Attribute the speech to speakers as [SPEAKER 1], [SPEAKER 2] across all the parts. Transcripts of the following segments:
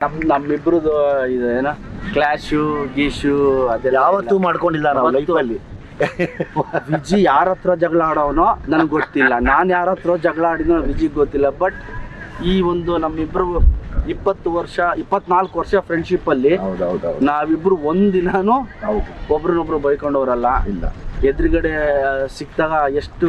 [SPEAKER 1] ನಮ್ ನಮ್ಮಿಬ್ರದ್ದು ಇದು ಏನ ಕ್ಲಾಶು ಗೀಶು ಅದೆಲ್ಲ
[SPEAKER 2] ಯಾವತ್ತೂ ಮಾಡ್ಕೊಂಡಿಲ್ಲ ನಾವು
[SPEAKER 1] ಯಾವತ್ತೂ.
[SPEAKER 2] ಲೈಫಲ್ಲಿ
[SPEAKER 1] ವಿಜಿ ಯಾರ ಹತ್ರ ಜಗಳ ಆಡೋನೋ ನನಗೆ ಗೊತ್ತಿಲ್ಲ. ನಾನು ಯಾರ ಹತ್ರ ಜಗಳ ಆಡಿನೋ ವಿಜಿಗೆ ಗೊತ್ತಿಲ್ಲ. ಬಟ್ ಈ ಒಂದು ನಮ್ಮಿಬ್ರು ಇಪ್ಪತ್ತು ವರ್ಷ ಇಪ್ಪತ್ನಾಲ್ಕು ವರ್ಷ ಫ್ರೆಂಡ್ಶಿಪ್ ಅಲ್ಲಿ
[SPEAKER 2] ಹೌದೌದೌದು.
[SPEAKER 1] ನಾವಿಬ್ರು ಒಂದಿನಾನು ಒಬ್ರನ್ನೊಬ್ರು ಬೈಕೊಂಡವ್ರಲ್ಲ.
[SPEAKER 2] ಇಲ್ಲ.
[SPEAKER 1] ಎದುರುಗಡೆ ಸಿಕ್ತಾಗ ಎಷ್ಟು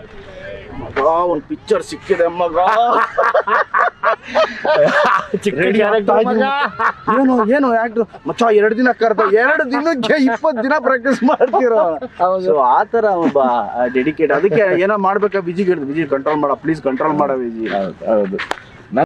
[SPEAKER 1] ಮಗ ಒಂದು ಪಿಕ್ಚರ್ ಸಿಕ್ಕಿದೆ ಮಗ. ಏನು ಏನು ಆಕ್ಟರ್ ಮಚ್ಚ ಎರಡು ದಿನ ಕರ್ದ ಎರಡು ದಿನಕ್ಕೆ ಇಪ್ಪತ್ತು ದಿನ ಪ್ರಾಕ್ಟೀಸ್ ಮಾಡ್ತಿರೋ? ಆ ಥರ ಒಬ್ಬ ಡೆಡಿಕೇಟ್ ಅದಕ್ಕೆ ಏನೋ ಮಾಡ್ಬೇಕಾ ವಿಜಿ ವಿಜಿ ಕಂಟ್ರೋಲ್ ಮಾಡ ಪ್ಲೀಸ್ ಕಂಟ್ರೋಲ್ ಮಾಡ ವಿಜಿ
[SPEAKER 2] ಹೌದು ಹೌದು.